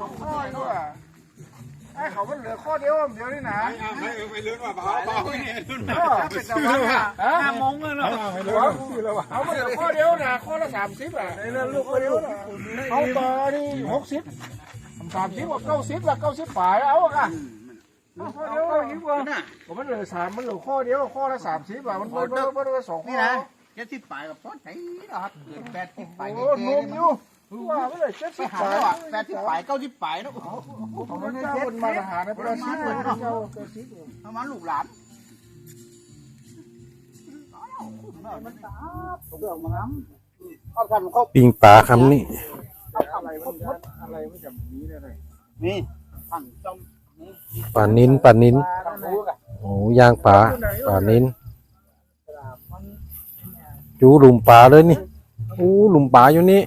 สองข้อด้วยไอ้เขามันเหลือข้อเดียวเดียวนี่นะไม่ไม่เลื่อนว่าเบาเบาเนี่ยลื่นเออเป็นตะวันอะห้ามงเลยเนาะไม่เลื่อนชื่อแล้วว่ะเอามาเหลือข้อเดียวนะข้อละสามสิบอะในเรื่องลูกข้อเดียวนะเอาต่อนี่หกสิบสามสิบกับเก้าสิบละเก้าสิบฝ่ายเอาอะข้อเดียวยิ่งกว่าผมมันเหลือสามมันเหลือข้อเดียวข้อละสามสิบอะมันเพิ่มเพิ่มเพิ่มสองข้นี่อนะเจ็ดสิบปลายกับพอไทยนะครับเกิดแปดสิบปลายโอ้นุ่มอยู่ ว่าไม่เลยเจ็ดไปสิบหาฝ่ายแล้วอะแปดสิบปลายเก้าสิบปลายเนาะของมันเจ้าบนมาตรฐานในประเทศเลยเจ้าเก้าสิบประมาณลูกหลานปิ้งปลาคำนี้อะไรมันอะไรมันจะมีได้เลยนี่ตั้งจมปลานินปลานินปลาลูกอะโอ้ย่างปลาปลานินจูหลุมปลาเลยนี่อู้หลุมปลาอยู่นี่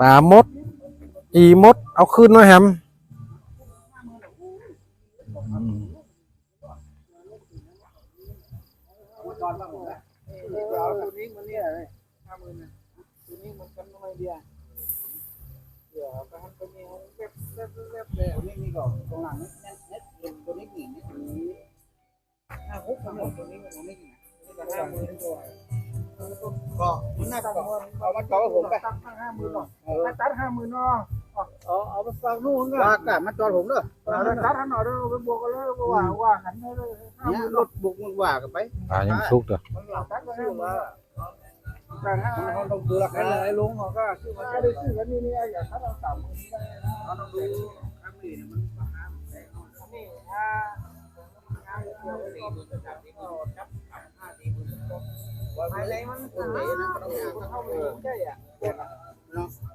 ปลามด อีมด เอาขึ้นมาแฮมอืมเอาตัวนี้ มันเนี่ยเลยห้าหมื่นนะตัวนี้มันกันน้อยเดียวเดี๋ยวไปให้ตัวนี้เล็บเล็บเล็บเลยตัวนี้นี่ก็ตรงหลังนี่เน็ตเน็ตตัวนี้กี่นี่ห้าหกทั้งหมดตัวนี้มันไม่กี่นะห้าหมื่นตัวก็มันน่าตั้งจะมันเอามาจ่อผมไปตั้งตั้งห้าหมื่นหรอตัดห้าหมื่นเนาะเอาเอาไปฝากนู่นก็ฝากกันมาจอดผมเด้อเอาตัดให้หน่อยเด้อไปบวกกันเลยว่าว่ากันได้เลยห้าหเนี่ยมื่นรถบุกมันว่ากันไปปลายังสุกเด้อตัดไปห้าหมื่นแต่ถ้ามันต้องดูราใครคาเลยลุงเขาก็ซื้อมาได้ซื้อกันนี่นี่อย่าตัดเอาสามหมื่นได้นะเราต้องดูข้างนี้มันราคามันแพงนี่ถ้าถ้าเดียวสี่หมื่นสามสิบก็จับ ห้าสี่หมื่นว่า